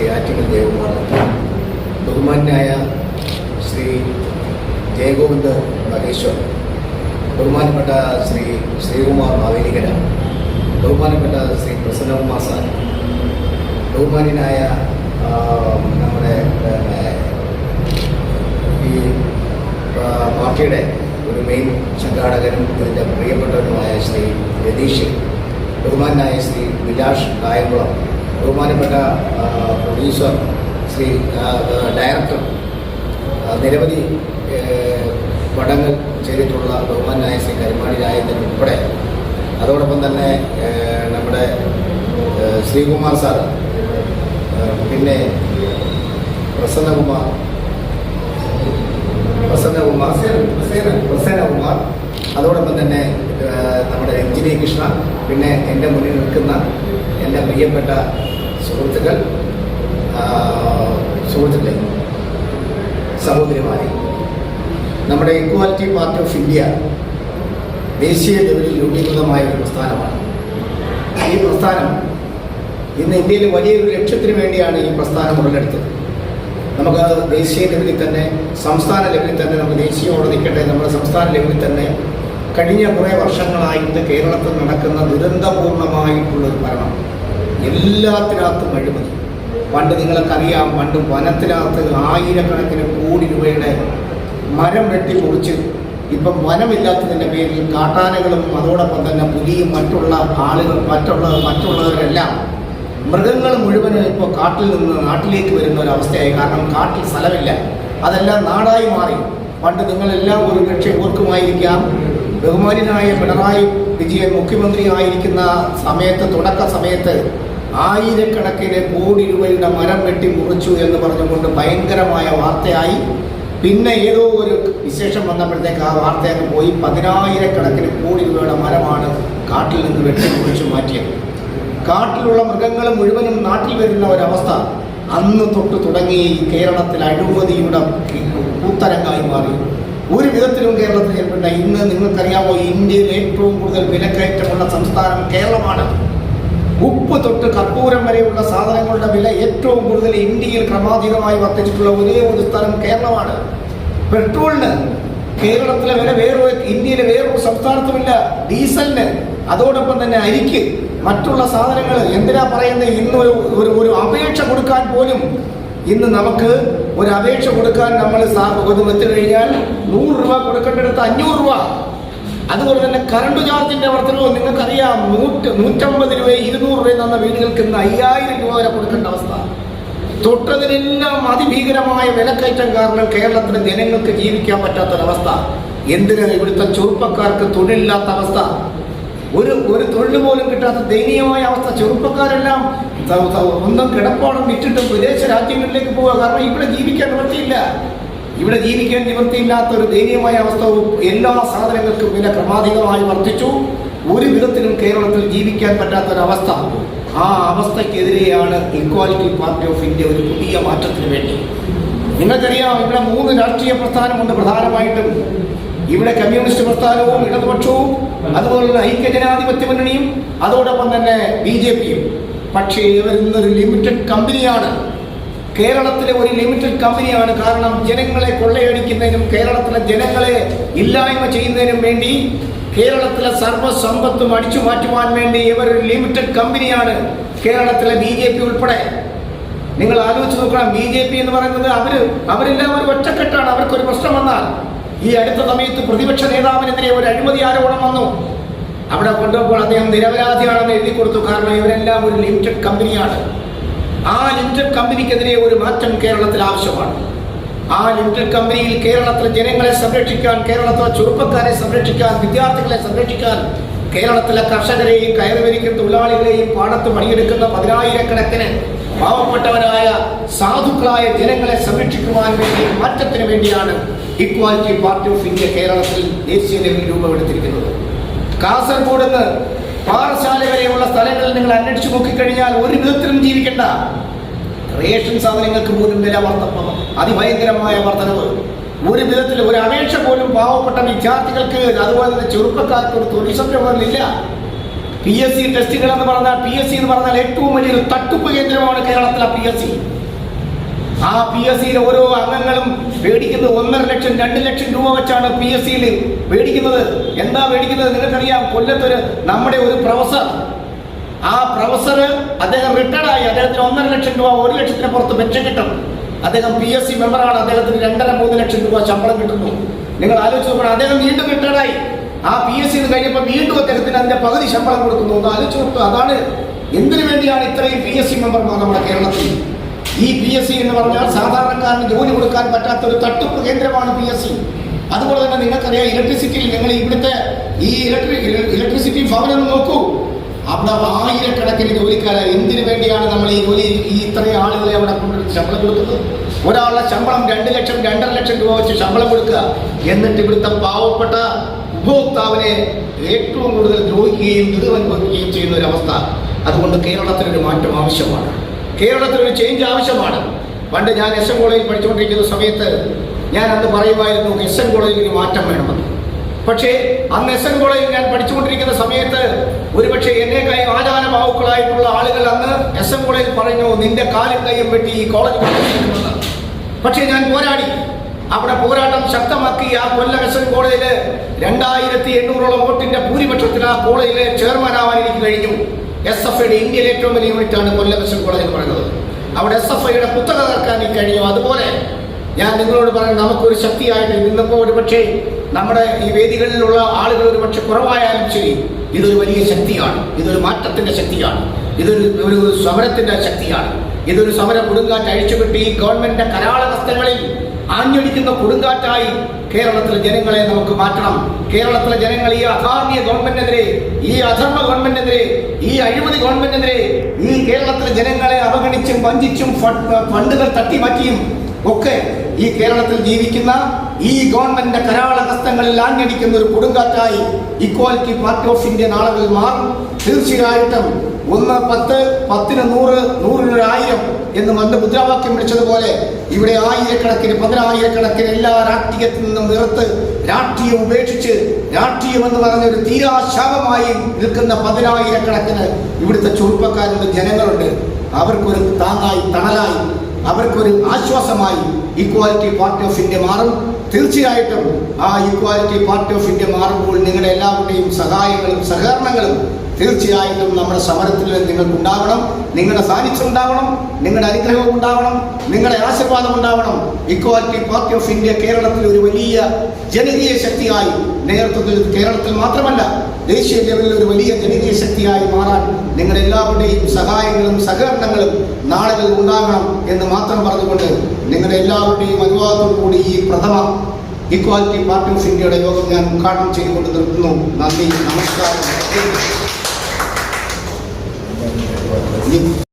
ശ്രീ ആറ്റിങ്ങൽ ദേവകുമാർ ബഹുമാന്യായ ശ്രീ ജയഗോവിന്ദ് മഹേശ്വർ ബഹുമാനപ്പെട്ട ശ്രീ ശ്രീകുമാർ മാവേലികര ബഹുമാനപ്പെട്ട ശ്രീ പ്രസന്നകുമാർ സാർ ബഹുമാനായ നമ്മുടെ ഈ പാർട്ടിയുടെ ഒരു മെയിൻ സംഘാടകനും ഇതിന്റെ പ്രിയപ്പെട്ടവനുമായ ശ്രീ രതീഷ് ബഹുമാനായ ശ്രീ വിലാഷ് കായംകുളം ബഹുമാനപ്പെട്ട പ്രൊഡ്യൂസർ ശ്രീ ഡയറക്ടർ നിരവധി പടങ്ങൾ ചെയ്തിട്ടുള്ള ബഹുമാനായ ശ്രീ കരുമാടി രാജേന്ദ്രൻ ഉൾപ്പെടെ. അതോടൊപ്പം തന്നെ നമ്മുടെ ശ്രീകുമാർ സാർ പിന്നെ പ്രസന്നകുമാർ പ്രസന്നകുമാർ പ്രസന്നകുമാർ അതോടൊപ്പം തന്നെ നമ്മുടെ രഞ്ജിനി കൃഷ്ണ പിന്നെ എന്റെ മുന്നിൽ നിൽക്കുന്ന എന്റെ പ്രിയപ്പെട്ട സുഹൃത്തുക്കൾ ആ, സുഹൃത്തുക്കളെ സഹോദരിമാരെ. നമ്മുടെ ഇക്വാലിറ്റി പാർട്ടി ഓഫ് ഇന്ത്യ ദേശീയ ലെവലിൽ രൂപീകൃതമായ ഒരു പ്രസ്ഥാനമാണ്. ഈ പ്രസ്ഥാനം ഇന്ന് ഇന്ത്യയിൽ വലിയൊരു ലക്ഷ്യത്തിന് വേണ്ടിയാണ് ഈ പ്രസ്ഥാനം ഉടലെടുത്തത്. നമുക്ക് ദേശീയ ലെവലിൽ തന്നെ സംസ്ഥാന ലെവലിൽ തന്നെ നമുക്ക് ദേശീയമോടെ നിൽക്കട്ടെ നമ്മുടെ സംസ്ഥാന ലെവലിൽ തന്നെ കഴിഞ്ഞ കുറേ വർഷങ്ങളായിട്ട് കേരളത്തിൽ നടക്കുന്ന ദുരന്തപൂർണമായിട്ടുള്ളൊരു ഭരണം. എല്ലാത്തിനകത്തും അഴിമതി. പണ്ട് നിങ്ങൾക്കറിയാം പണ്ട് വനത്തിനകത്ത് ആയിരക്കണക്കിന് കോടി രൂപയുടെ മരം വെട്ടി മുറിച്ച് ഇപ്പം വനമില്ലാത്തതിന്റെ പേരിൽ കാട്ടാനകളും അതോടൊപ്പം തന്നെ പുലിയും മറ്റുള്ള ആളുകൾ മറ്റുള്ള മറ്റുള്ളവരെല്ലാം മൃഗങ്ങൾ മുഴുവനും ഇപ്പോൾ കാട്ടിൽ നിന്ന് നാട്ടിലേക്ക് വരുന്ന ഒരു അവസ്ഥയായി. കാരണം കാട്ടിൽ സ്ഥലമില്ല. അതെല്ലാം നാടായി മാറി. പണ്ട് നിങ്ങളെല്ലാം ഒരു ലക്ഷ്യം ഓർക്കുമായിരിക്കാം. ബഹുമാനായ പിണറായി വിജയൻ മുഖ്യമന്ത്രി ആയിരിക്കുന്ന സമയത്ത് തുടക്ക സമയത്ത് ആയിരക്കണക്കിന് കോടി രൂപയുടെ മരം വെട്ടി മുറിച്ചു എന്ന് പറഞ്ഞുകൊണ്ട് ഭയങ്കരമായ വാർത്തയായി. പിന്നെ ഏതോ ഒരു വിശേഷം വന്നപ്പോഴത്തേക്ക് ആ വാർത്ത അങ്ങ് പോയി. പതിനായിരക്കണക്കിന് കോടി രൂപയുടെ മരമാണ് കാട്ടിൽ നിന്ന് വെട്ടി മുറിച്ചു മാറ്റിയത്. കാട്ടിലുള്ള മൃഗങ്ങൾ മുഴുവനും നാട്ടിൽ വരുന്ന ഒരവസ്ഥ അന്ന് തൊട്ട് തുടങ്ങി കേരളത്തിൽ അഴിമതിയുടെ കൂത്തരങ്ങായി മാറി. ഒരു വിധത്തിലും കേരളത്തിൽ ഏർപ്പെട്ട ഇന്ന് നിങ്ങൾക്കറിയാമോ ഇന്ത്യയിൽ ഏറ്റവും കൂടുതൽ വിലക്കയറ്റമുള്ള സംസ്ഥാനം കേരളമാണ്. ഉപ്പ് തൊട്ട് കർപ്പൂരം വരെയുള്ള സാധനങ്ങളുടെ വില ഏറ്റവും കൂടുതൽ ഇന്ത്യയിൽ ക്രമാതീതമായി വർദ്ധിച്ചിട്ടുള്ള ഒരേ ഒരു സ്ഥലം കേരളമാണ്. പെട്രോളിന് കേരളത്തിലെ വില വേറൊരു ഇന്ത്യയിലെ വേറൊരു സംസ്ഥാനത്തുമില്ല. ഡീസലിന് അതോടൊപ്പം തന്നെ അരിക്ക് മറ്റുള്ള സാധനങ്ങൾ എന്തിനാ പറയുന്നത് ഇന്ന് ഒരു ഒരു അപേക്ഷ കൊടുക്കാൻ പോലും ഇന്ന് നമുക്ക് ഒരു അപേക്ഷ കൊടുക്കാൻ നമ്മൾ വെച്ചു കഴിഞ്ഞാൽ നൂറ് രൂപ കൊടുക്കേണ്ടടുത്ത് അഞ്ഞൂറ് രൂപ അതുപോലെ തന്നെ കറണ്ട് ചാർജിന്റെ വർധനവ് നിങ്ങൾക്കറിയാം. നൂറ്റ് നൂറ്റമ്പത് രൂപ ഇരുന്നൂറ് രൂപ തന്ന വീടുകൾക്ക് ഇന്ന് അയ്യായിരം രൂപ വരെ കൊടുക്കേണ്ട അവസ്ഥ. തൊട്ടതിനെല്ലാം അതിഭീകരമായ വിലക്കയറ്റം കാരണം കേരളത്തിലെ ജനങ്ങൾക്ക് ജീവിക്കാൻ പറ്റാത്തൊരവസ്ഥ. എന്തിനാണ് ഇവിടുത്തെ ചെറുപ്പക്കാർക്ക് തൊഴിലില്ലാത്ത അവസ്ഥ? ഒരു ഒരു തൊഴിൽ പോലും കിട്ടാത്ത ദയനീയമായ അവസ്ഥ. ചെറുപ്പക്കാരെല്ലാം ഒന്നും കിടപ്പോളം വിറ്റിട്ട് വിദേശ രാജ്യങ്ങളിലേക്ക് പോവുക കാരണം ഇവിടെ ജീവിക്കാൻ നിവൃത്തിയില്ല. ഇവിടെ ജീവിക്കാൻ നിവൃത്തിയില്ലാത്ത ഒരു ദയനീയമായ അവസ്ഥ എല്ലാ സാധനങ്ങൾക്കും വില ക്രമാതീതമായി വർദ്ധിച്ചു. ഒരു വിധത്തിലും കേരളത്തിൽ ജീവിക്കാൻ പറ്റാത്ത ഒരു അവസ്ഥ ആ അവസ്ഥക്കെതിരെയാണ് ഇക്വാലിറ്റി പാർട്ടി ഓഫ് ഇന്ത്യ ഒരു പുതിയ മാറ്റത്തിന് വേണ്ടി. നിങ്ങൾക്കറിയാം ഇവിടെ മൂന്ന് രാഷ്ട്രീയ പ്രസ്ഥാനമുണ്ട് പ്രധാനമായിട്ടും. ഇവിടെ കമ്മ്യൂണിസ്റ്റ് പ്രസ്ഥാനവും ഇടതുപക്ഷവും അതുപോലെ തന്നെ ഐക്യജനാധിപത്യ മുന്നണിയും അതോടൊപ്പം തന്നെ ബി ജെ പിയും. പക്ഷേ ഇവർ ഇന്നൊരു ലിമിറ്റഡ് കമ്പനിയാണ് കേരളത്തിലെ ഒരു ലിമിറ്റഡ് കമ്പനിയാണ് കാരണം ജനങ്ങളെ കൊള്ളയടിക്കുന്നതിനും കേരളത്തിലെ ജനങ്ങളെ ഇല്ലായ്മ ചെയ്യുന്നതിനും വേണ്ടി കേരളത്തിലെ സർവസമ്പത്തും അടിച്ചു മാറ്റുവാൻ വേണ്ടി ഇവർ ഒരു ലിമിറ്റഡ് കമ്പനിയാണ് കേരളത്തിലെ ബി ജെ പി ഉൾപ്പെടെ. നിങ്ങൾ ആലോചിച്ച് നോക്കണം. ബി ജെ പി എന്ന് പറയുന്നത് അവർ അവരെല്ലാം ഒരു ഒറ്റക്കെട്ടാണ്. അവർക്കൊരു പ്രശ്നം വന്നാൽ ഈ അടുത്ത സമയത്ത് പ്രതിപക്ഷ നേതാവിനെതിരെ ഒരു അഴിമതി ആരോപണം വന്നു. അവിടെ കൊണ്ടുപോകുമ്പോൾ അദ്ദേഹം നിരപരാധിയാണെന്ന് എഴുതി കൊടുത്തു. കാരണം ഇവരെല്ലാം ഒരു ലിമിറ്റഡ് കമ്പനിയാണ് ആ ലിമിറ്റഡ് കമ്പനിക്കെതിരെ ഒരു മാറ്റം കേരളത്തിൽ ആവശ്യമാണ്. ആ ലിമിറ്റഡ് കമ്പനിയിൽ കേരളത്തിലെ ജനങ്ങളെ സംരക്ഷിക്കാൻ കേരളത്തിലെ ചെറുപ്പക്കാരെ സംരക്ഷിക്കാൻ വിദ്യാർത്ഥികളെ സംരക്ഷിക്കാൻ കേരളത്തിലെ കർഷകരെയും കയറുവരിക്കും തൊഴിലാളികളെയും പാടത്ത് പണിയെടുക്കുന്ന പതിനായിരക്കണക്കിന് പാവപ്പെട്ടവരായ സാധുക്കളായ ജനങ്ങളെ സംരക്ഷിക്കുവാൻ വേണ്ടി മാറ്റത്തിന് വേണ്ടിയാണ് ഇക്വാലിറ്റി പാർട്ടി ഓഫ് ഇന്ത്യ കേരളത്തിൽ ദേശീയ ലെവലിൽ രൂപമെടുത്തിരിക്കുന്നത്. കാസർഗോഡ് നിന്ന് പാറശാല വരെയുള്ള സ്ഥലങ്ങളിൽ നിങ്ങൾ അന്വേഷിച്ചു നോക്കിക്കഴിഞ്ഞാൽ ഒരു വിധത്തിലും ജീവിക്കണ്ട. റേഷൻ സാധനങ്ങൾക്ക് പോലും വില വർദ്ധ അതിഭയങ്കരമായ വർധനവ്. ഒരു വിധത്തിൽ ഒരു അപേക്ഷ പോലും പാവപ്പെട്ട വിദ്യാർത്ഥികൾക്ക് അതുപോലെ തന്നെ ചെറുപ്പക്കാർക്ക് ഒരു തൊഴിൽ സംരംഭങ്ങളില്ല പി എസ് സി ടെസ്റ്റുകൾ എന്ന് പറഞ്ഞാൽ പി എസ് സി എന്ന് പറഞ്ഞാൽ ഏറ്റവും വലിയൊരു തട്ടിപ്പ് കേന്ദ്രമാണ് കേരളത്തിലെ പി എസ് സി ആ പി എസ് സിയിലെ ഓരോ അംഗങ്ങളും മേടിക്കുന്നത് ഒന്നര ലക്ഷം രണ്ട് ലക്ഷം രൂപ വെച്ചാണ് പി എസ് സിയിൽ മേടിക്കുന്നത്. എന്താ മേടിക്കുന്നത്? നിങ്ങൾക്കറിയാം കൊല്ലത്തൊരു നമ്മുടെ ഒരു പ്രൊഫസർ. ആ പ്രൊഫസർ അദ്ദേഹം റിട്ടയർഡായി അദ്ദേഹത്തിന് ഒന്നര ലക്ഷം രൂപ ഒരു ലക്ഷത്തിന് പുറത്ത് പെൻഷൻ കിട്ടും. അദ്ദേഹം പി എസ് സി മെമ്പറാണ് അദ്ദേഹത്തിന് രണ്ടര മൂന്ന് ലക്ഷം രൂപ ശമ്പളം കിട്ടുന്നു. നിങ്ങൾ ആലോചിച്ച് നോക്കണം അദ്ദേഹം വീണ്ടും റിട്ടയർഡായി ആ പി എസ് സി കഴിഞ്ഞപ്പോൾ വീണ്ടും അദ്ദേഹത്തിന് അതിന്റെ പകുതി ശമ്പളം കൊടുക്കുന്നു. ഒന്ന് ആലോചിച്ച് നോക്കുക അതാണ് എന്തിനു വേണ്ടിയാണ് ഇത്രയും പി എസ് സി മെമ്പർമാർ നമ്മുടെ കേരളത്തിൽ ഈ പി എസ് സി എന്ന് പറഞ്ഞാൽ സാധാരണക്കാരന് ജോലി കൊടുക്കാൻ പറ്റാത്ത ഒരു തട്ടിപ്പ് കേന്ദ്രമാണ് പി എസ് സി അതുപോലെ തന്നെ നിങ്ങൾക്കറിയാം ഇലക്ട്രിസിറ്റിയിൽ നിങ്ങൾ ഇവിടുത്തെ ഈ ഇലക്ട്രിക് ഇലക്ട്രിസിറ്റി ഭവനം നോക്കൂ. അവിടെ ആയിരക്കണക്കിന് ജോലിക്കാരെ എന്തിനു വേണ്ടിയാണ് നമ്മൾ ഈ ജോലി ഈ ഇത്രയും ആളുകളെ അവിടെ ശമ്പളം കൊടുക്കുന്നത്? ഒരാളുടെ ശമ്പളം രണ്ട് ലക്ഷം രണ്ടര ലക്ഷം രൂപ വെച്ച് ശമ്പളം കൊടുക്കുക. എന്നിട്ട് ഇവിടുത്തെ പാവപ്പെട്ട ഉപഭോക്താവിനെ ഏറ്റവും കൂടുതൽ ദ്രോഹിക്കുകയും ദുരിതമനുഭവിക്കുകയും ചെയ്യുന്ന ഒരു അവസ്ഥ. അതുകൊണ്ട് കേരളത്തിനൊരു മാറ്റം ആവശ്യമാണ്. കേരളത്തിലൊരു ചേഞ്ച് ആവശ്യമാണ്. പണ്ട് ഞാൻ എസ് എം കോളേജിൽ പഠിച്ചുകൊണ്ടിരിക്കുന്ന സമയത്ത് ഞാൻ അന്ന് പറയുമായിരുന്നു എസ് എൻ കോളേജിൽ ഒരു മാറ്റം വേണമെന്ന്. പക്ഷേ അന്ന് എസ് എൻ കോളേജിൽ ഞാൻ പഠിച്ചുകൊണ്ടിരിക്കുന്ന സമയത്ത് ഒരുപക്ഷെ എന്നേക്കായി ആചാരഭാവുക്കളായിട്ടുള്ള ആളുകൾ അന്ന് എസ് എൻ കോളേജിൽ പറഞ്ഞു നിന്റെ കാലും കൈയും വെട്ടി ഈ കോളേജ് പക്ഷേ ഞാൻ പോരാടി. അവിടെ പോരാട്ടം ശക്തമാക്കി ആ കൊല്ലം എസ് എൻ കോളേജിൽ രണ്ടായിരത്തി എണ്ണൂറോളം വോട്ടിന്റെ ഭൂരിപക്ഷത്തിൽ ആ കോളേജിലെ ചെയർമാൻ ആവാൻ എനിക്ക് കഴിഞ്ഞു. എസ് എഫ് ഐയുടെ ഇന്ത്യയിലെ ഏറ്റവും വലിയ യൂണിറ്റാണ് കൊല്ലം മിഷൻ കോളേജ് എന്ന് പറയുന്നത്. അവിടെ എസ് എഫ് ഐയുടെ കുത്തക തകർക്കാൻ കഴിഞ്ഞു. അതുപോലെ ഞാൻ നിങ്ങളോട് പറയുന്നത് നമുക്കൊരു ശക്തിയായിട്ട് നിന്നപ്പോൾ ഒരു പക്ഷേ നമ്മുടെ ഈ വേദികളിലുള്ള ആളുകൾ ഒരു പക്ഷെ കുറവായാലും ശരി ഇതൊരു വലിയ ശക്തിയാണ്. ഇതൊരു മാറ്റത്തിന്റെ ശക്തിയാണ്. ഇതൊരു ഒരു സമരത്തിന്റെ ശക്തിയാണ്. ഇതൊരു സമര കൊടുങ്കാറ്റ് അഴിച്ചുവിട്ട് ഈ ഗവൺമെന്റിന്റെ കരാളഹസ്തങ്ങളിൽ ആഞ്ഞടിക്കുന്ന കൊടുങ്കാറ്റായി കേരളത്തിലെ ജനങ്ങളെ നമുക്ക് മാറ്റണം. കേരളത്തിലെ ജനങ്ങൾ ഈ അധാർമിക ഗവൺമെന്റിനെതിരെ ഈ അധർമ്മ ഗവൺമെന്റിനെതിരെ ഈ അഴിമതി ഗവൺമെന്റിനെതിരെ ഈ കേരളത്തിലെ ജനങ്ങളെ അവഗണിച്ചും വഞ്ചിച്ചും ഫണ്ടുകൾ തട്ടിമാറ്റിയും ഒക്കെ ഈ കേരളത്തിൽ ജീവിക്കുന്ന ഈ ഗവൺമെന്റിന്റെ കരാളഹസ്തങ്ങളിൽ ആഞ്ഞടിക്കുന്ന ഒരു കൊടുങ്കാറ്റായി ഇക്വാലിറ്റി പാർട്ടി ഓഫ് ഇന്ത്യ നാളുകൾ മാറും. തീർച്ചയായിട്ടും ഒന്ന് പത്ത് പത്തിന് നൂറ് നൂറിനൊരു ആയിരം എന്ന് മന്ത് മുദ്രാവാക്യം വിളിച്ചതുപോലെ ഇവിടെ ആയിരക്കണക്കിന് പതിനായിരക്കണക്കിന് എല്ലാ രാഷ്ട്രീയത്തിൽ നിന്നും നിർത്ത് രാഷ്ട്രീയം ഉപേക്ഷിച്ച് രാഷ്ട്രീയം എന്ന് പറഞ്ഞ ഒരു തീരാശാപമായി നിൽക്കുന്ന പതിനായിരക്കണക്കിന് ഇവിടുത്തെ ചെറുപ്പക്കാരുണ്ട് ജനങ്ങളുണ്ട്. അവർക്കൊരു താങ്ങായി തണലായി അവർക്കൊരു ആശ്വാസമായി ഈക്വാലിറ്റി പാർട്ടി ഓഫ് ഇന്ത്യ മാറും. തീർച്ചയായിട്ടും ആ ഈക്വാലിറ്റി പാർട്ടി ഓഫ് ഇന്ത്യ മാറുമ്പോൾ നിങ്ങളുടെ എല്ലാവരുടെയും സഹായങ്ങളും സഹകരണങ്ങളും തീർച്ചയായിട്ടും നമ്മുടെ സമരത്തിൽ നിങ്ങൾക്ക് ഉണ്ടാവണം നിങ്ങളുടെ സാന്നിധ്യം ഉണ്ടാവണം നിങ്ങളുടെ അനുഗ്രഹം ഉണ്ടാവണം നിങ്ങളുടെ ആശീർവാദം ഉണ്ടാവണം ഇക്വാലിറ്റി പാർട്ടി ഓഫ് ഇന്ത്യ കേരളത്തിൽ ഒരു വലിയ ജനകീയ ശക്തിയായി നേതൃത്വത്തിൽ കേരളത്തിൽ മാത്രമല്ല ദേശീയ ലെവലിൽ ഒരു വലിയ ജനകീയ ശക്തിയായി മാറാൻ നിങ്ങളുടെ എല്ലാവരുടെയും സഹായങ്ങളും സഹകരണങ്ങളും നാളുകൾ ഉണ്ടാകണം എന്ന് മാത്രം പറഞ്ഞുകൊണ്ട് നിങ്ങളുടെ എല്ലാവരുടെയും അനുവാദത്തോടു കൂടി ഈ പ്രഥമ ഇക്വാലിറ്റി പാർട്ടി ഓഫ് ഇന്ത്യയുടെ യോഗം ഞാൻ ഉദ്ഘാടനം ചെയ്തുകൊണ്ട് നിർത്തുന്നു. നന്ദി നമസ്കാരം. Amin.